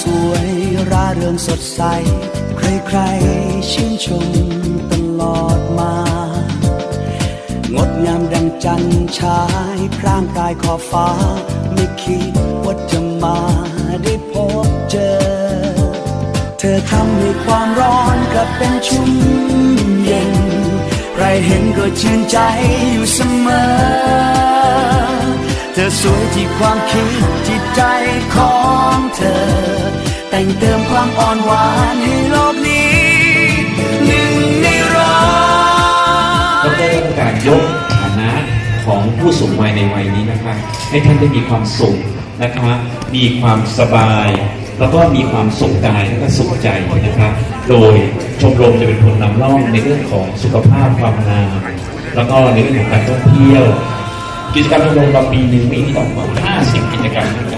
สวยร่าเริงสดใส ใครๆชื่นชมตลอดมา งดงามดังจันทร์ฉายพร่างกายขอบฟ้า ไม่คิดว่าจะมาได้พบเจอ เธอทำให้ความร้อนกลับเป็นชุ่มเย็น ใครเห็นก็ชื่นใจอยู่เสมอ ธอสวยที่ความคิดจิตใจของเธอ แต่งเติมความอ่อนหวานให้โลกนี้หนึ่งในร้อยก็ได้ประกาศยกฐานะของผู้สูงวัยในวัยนี้นะคะ ให้ท่านได้มีความสุขนะคะ มีความสบาย แล้วก็มีความสุขกายและก็สุขใจนะคะ โดยชมรมจะเป็นคนนำร่องในเรื่องของสุขภาพความงามแล้วก็ในเรื่องของการท่องเที่ยว กิจกรรมชมรมเราปีหนึ่งมีต่ำกว่า50 กิจกรรมด้วยกัน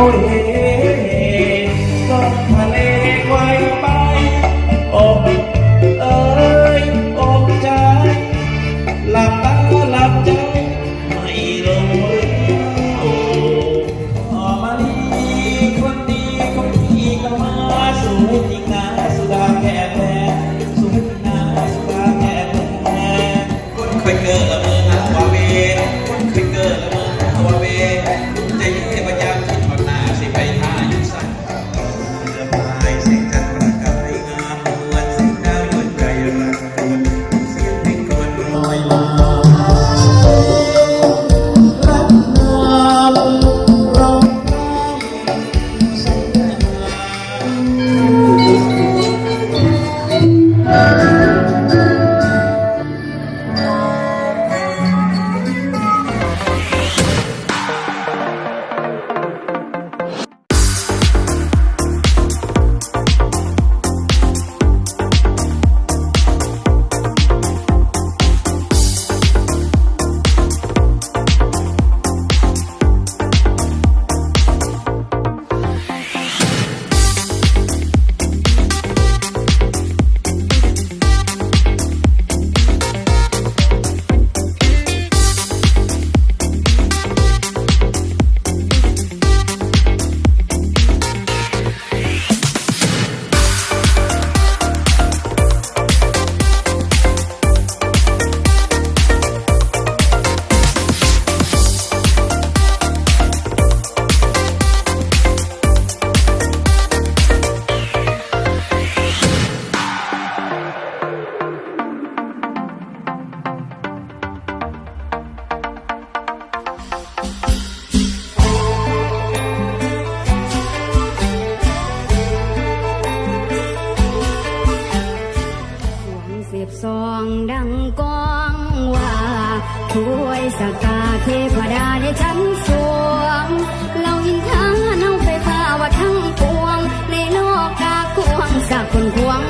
เอ ช่วยสกาเทพดาในชั้นสวง เราอินทาเนาไฟฟ้าว่าทั้งปวง ในโลกกาควงสักคนควง